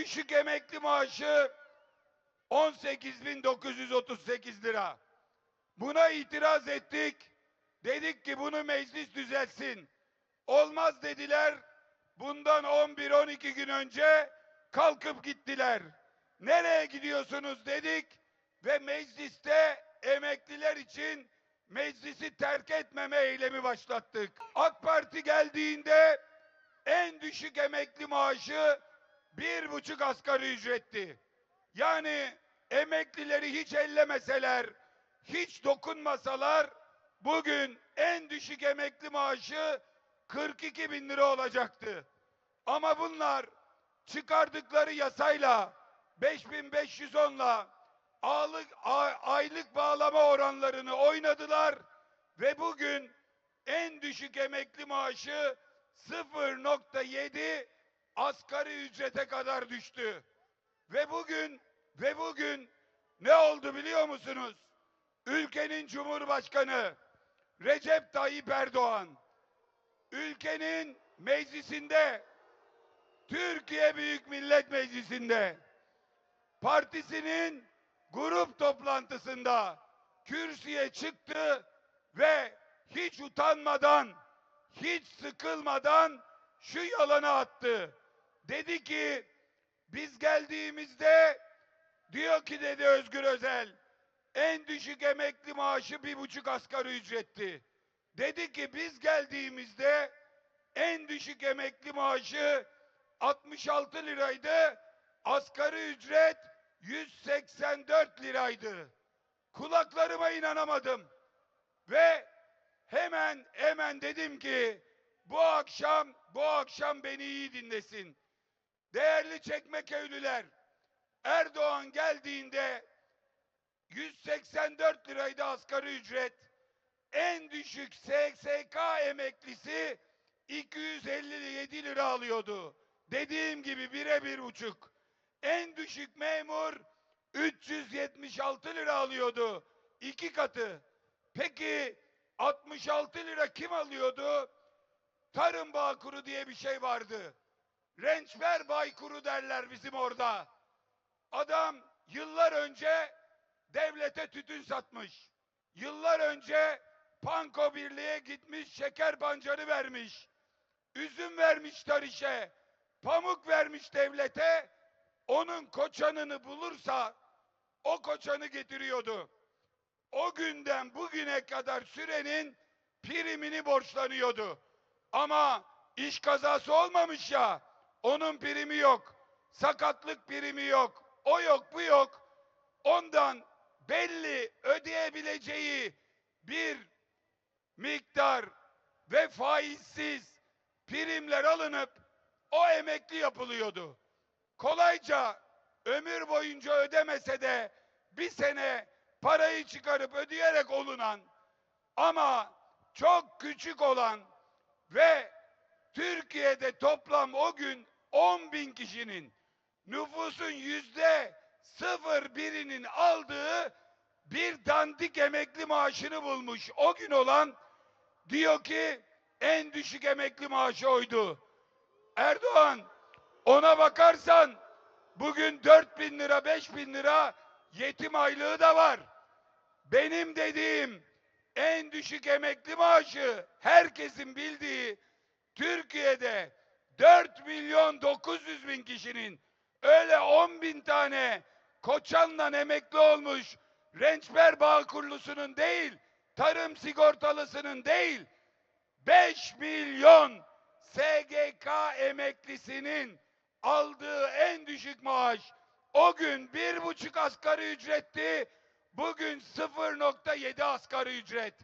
düşük emekli maaşı 18.938 lira. Buna itiraz ettik. Dedik ki bunu meclis düzelsin. Olmaz dediler. Bundan 11-12 gün önce kalkıp gittiler. Nereye gidiyorsunuz dedik ve mecliste emekliler için meclisi terk etmeme eylemi başlattık. AK Parti geldiğinde en düşük emekli maaşı bir buçuk asgari ücretti. Yani emeklileri hiç ellemeseler, hiç dokunmasalar bugün en düşük emekli maaşı 42 bin lira olacaktı. Ama bunlar çıkardıkları yasayla 5510'la aylık, aylık bağlama oranlarını oynadılar ve bugün en düşük emekli maaşı 0.7 asgari ücrete kadar düştü. Ve bugün ve bugün ne oldu biliyor musunuz? Ülkenin Cumhurbaşkanı Recep Tayyip Erdoğan ülkenin meclisinde Türkiye Büyük Millet Meclisi'nde partisinin grup toplantısında kürsüye çıktı ve hiç utanmadan, hiç sıkılmadan şu yalanı attı. Dedi ki biz geldiğimizde diyor ki dedi Özgür Özel en düşük emekli maaşı bir buçuk asgari ücretti. Dedi ki biz geldiğimizde en düşük emekli maaşı 66 liraydı. Asgari ücret 184 liraydı. Kulaklarıma inanamadım. Ve hemen hemen dedim ki bu akşam bu akşam beni iyi dinlesin. Değerli Çekmeköylüler Erdoğan geldiğinde 184 liraydı asgari ücret. En düşük SSK emeklisi 257 lira alıyordu. Dediğim gibi bire bir buçuk. En düşük memur 376 lira alıyordu. İki katı. Peki 66 lira kim alıyordu? Tarım Bağkuru diye bir şey vardı. Rençber Baykuru derler bizim orada. Adam yıllar önce devlete tütün satmış. Yıllar önce Panko Birliği'ye gitmiş şeker pancarı vermiş. Üzüm vermiş tarişe. Pamuk vermiş devlete. Onun koçanını bulursa o koçanı getiriyordu. O günden bugüne kadar sürenin primini borçlanıyordu. Ama iş kazası olmamış ya. Onun primi yok. Sakatlık primi yok. O yok bu yok. Ondan belli ödeyebileceği bir miktar ve faizsiz primler alınıp o emekli yapılıyordu. Kolayca ömür boyunca ödemese de bir sene parayı çıkarıp ödeyerek olunan ama çok küçük olan ve Türkiye'de toplam o gün 10 bin kişinin nüfusun yüzde sıfır birinin aldığı bir dandik emekli maaşını bulmuş. O gün olan diyor ki en düşük emekli maaşı oydu. Erdoğan ona bakarsan bugün 4 bin lira 5 bin lira yetim aylığı da var. Benim dediğim en düşük emekli maaşı herkesin bildiği Türkiye'de 4 milyon 900 bin kişinin öyle 10 bin tane koçanla emekli olmuş rençber bağkurlusunun değil, tarım sigortalısının değil, 5 milyon SGK emeklisinin aldığı en düşük maaş o gün bir buçuk asgari ücretti, bugün 0.7 asgari ücret.